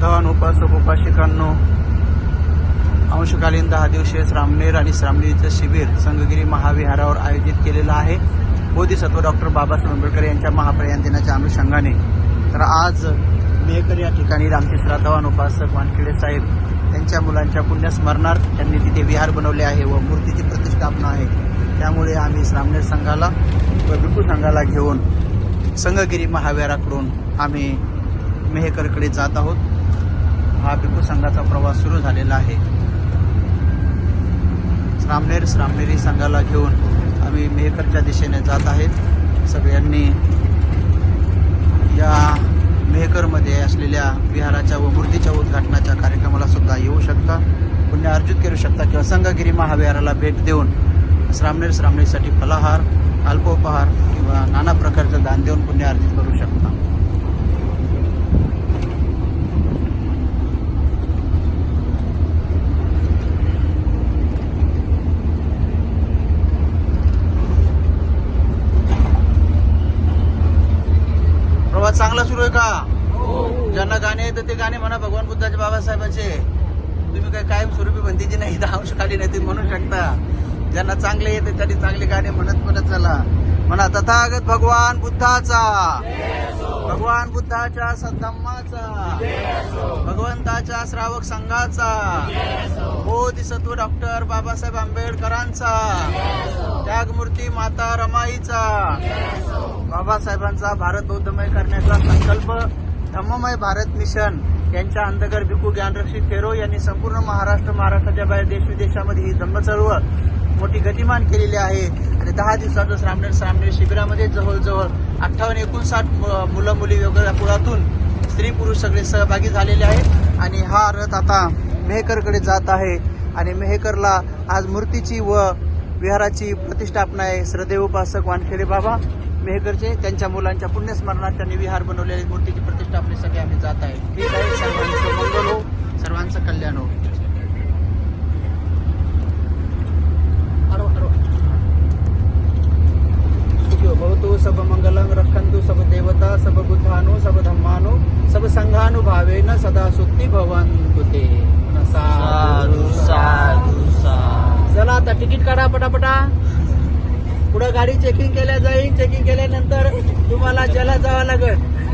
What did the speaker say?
श्रद्धावान उपासक उपासिकांनो अंशकालीन दहा दिवसीय श्रामनेर आणि श्रामनेरीचं शिबिर संघगिरी महाविहारावर आयोजित केलेलं आहे. बोधिसत्व डॉक्टर बाबासाहेब आंबेडकर यांच्या महाप्रयाण दिनाच्या अनुषंगाने. तर आज मेहकर या ठिकाणी आमचे श्रद्धावान उपासक वानखेडे साहेब त्यांच्या मुलांच्या पुण्यस्मरणार्थ त्यांनी तिथे विहार बनवले आहे व मूर्तीची प्रतिष्ठापना आहे. त्यामुळे आम्ही श्रामनेर संघाला व बिपू संघाला घेऊन संघगिरी महाविहाराकडून आम्ही मेहकरकडे जात आहोत. हा भिकू संघाचा प्रवास सुरू झालेला आहे. श्रामनेर श्रामनेरी संघाला घेऊन आम्ही मेहकरच्या दिशेने जात आहेत. सगळ्यांनी या मेहकरमध्ये असलेल्या विहाराच्या व मूर्तीच्या उद्घाटनाच्या कार्यक्रमाला सुद्धा येऊ शकता. पुण्य अर्जित करू शकता किंवा संघगिरी महाविहाराला भेट देऊन श्रामनेर श्रामनेरीसाठी फलाहार अल्पोपहार किंवा नाना प्रकारचं दान देऊन पुण्य अर्जित करू शकता प्रवास चांगला सुरू आहे का? ज्यांना गाणे येतं ते गाणे म्हणा भगवान बुद्धाचे बाबासाहेबाचे. तुम्ही काय कायम स्वरूपी बंदीची नाही दहा अंश खाली नाही ते म्हणू शकता. ज्यांना चांगले येते त्यांनी चांगले गाणे म्हणत म्हणत चला. म्हणा तथागत भगवान बुद्धाचा. भगवान बुद्धाच्या सद्धम्माचा. भगवंताच्या श्रावक संघाचा. बोधिसत्व डॉक्टर बाबासाहेब आंबेडकरांचा. त्यागमूर्ती माता रमाईचा. बाबासाहेबांचा भारत बौद्धमय करण्याचा संकल्प धम्ममय भारत मिशन यांच्या अंतर्गत भिकू ज्ञानरक्षित फेरो यांनी संपूर्ण महाराष्ट्र महाराष्ट्राच्या बाहेर देश विदेशामध्ये ही धम्म चळवळ मोठी गतिमान केलेली आहे. आणि दहा दिवसाचं श्रामणेर श्रामणेर शिबिरामध्ये जवळजवळ अठ्ठावन्न एकोणसाठ मु- मुलं मुली वेगवेगळ्या कुळातून स्त्री पुरुष सगळे सहभागी झालेले आहेत. आणि हा रथ आता मेहकरकडे जात आहे. आणि मेहकरला आज मूर्तीची व विहाराची प्रतिष्ठापना आहे श्रद्धेव उपासक वानखेडे बाबा मेहकरचे. त्यांच्या मुलांच्या पुण्यस्मरणात त्यांनी विहार बनवलेली मूर्तीची प्रतिष्ठापनेसाठी आम्ही जात आहे. ठीक आहे सर्वांचं मंगल हो सर्वांचं कल्याण हो. अरो, अरो. सब सब देवता सब बुद्धानु सब धम्मानु सब संघानुभावेन सदा सुत्ती भवन्तु ते। पटापटा. पुढं गाडी चेकिंग केल्या जाईल चेकिंग केल्यानंतर तुम्हाला ज्याला जावं लागेल.